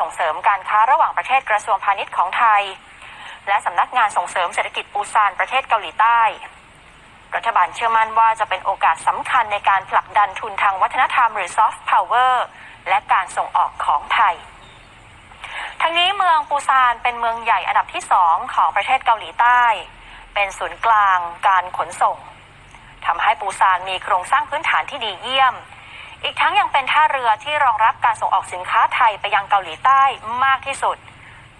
ส่งเสริมการค้าระหว่างประเทศกระทรวงพาณิชย์ของไทย และสำนักงานส่งเสริมเศรษฐกิจปูซานประเทศเกาหลีใต้ รัฐบาลเชื่อมั่นว่าจะเป็นโอกาสสำคัญในการผลักดันทุนทางวัฒนธรรมหรือซอฟต์พาวเวอร์และการส่งออกของไทย ทั้งนี้เมืองปูซานเป็นเมืองใหญ่อันดับที่สองของประเทศเกาหลีใต้ เป็นศูนย์กลางการขนส่งทำให้ปูซานมีโครงสร้างพื้นฐานที่ดีเยี่ยม อีกทั้งยังเป็นท่าเรือที่รองรับการส่งออกสินค้าไทยไปยังเกาหลีใต้มากที่สุด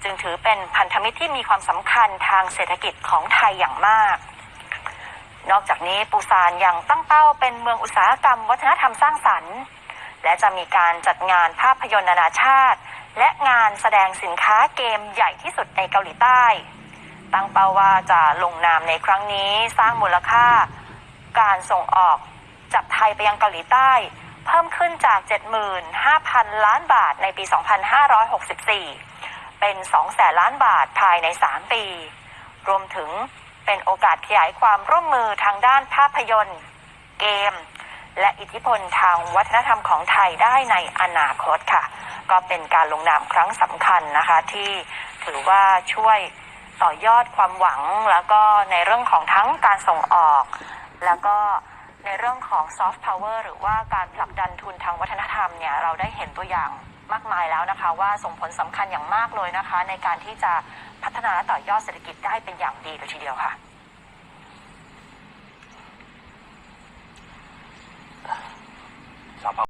จึงถือเป็นพันธมิตรที่มีความสำคัญทางเศรษฐกิจของไทยอย่างมาก นอกจากนี้ปูซานยังตั้งเป้าเป็นเมืองอุตสาหกรรม วัฒนธรรมสร้างสรรค์ และจะมีการจัดงานภาพยนตร์นานาชาติ และงานแสดงสินค้าเกมใหญ่ที่สุดในเกาหลีใต้ ตั้งเป้าว่าจะลงนามในครั้งนี้สร้างมูลค่า การส่งออกจากไทยไปยังเกาหลีใต้ เพิ่มขึ้นจาก 75,000 ล้านบาทในปี 2564 เป็น2แสนล้านบาทภายใน 3 ปี รวมถึงเป็นโอกาสขยายความร่วมมือทางด้านภาพยนตร์ เกม และอิทธิพลทางวัฒนธรรมของไทยได้ในอนาคตค่ะ ก็เป็นการลงนามครั้งสำคัญนะคะที่ถือว่าช่วยต่อยอดความหวังแล้วก็ในเรื่องของทั้งการส่งออก แล้วก็ ในเรื่องของซอฟต์พาวเวอร์หรือว่าการผลักดันทุนทางวัฒนธรรมเนี่ยเราได้เห็นตัวอย่างมากมายแล้วนะคะ ว่าส่งผลสำคัญอย่างมากเลยนะคะ ในการที่จะพัฒนาและต่อยอดเศรษฐกิจได้เป็นอย่างดีเลยทีเดียวค่ะ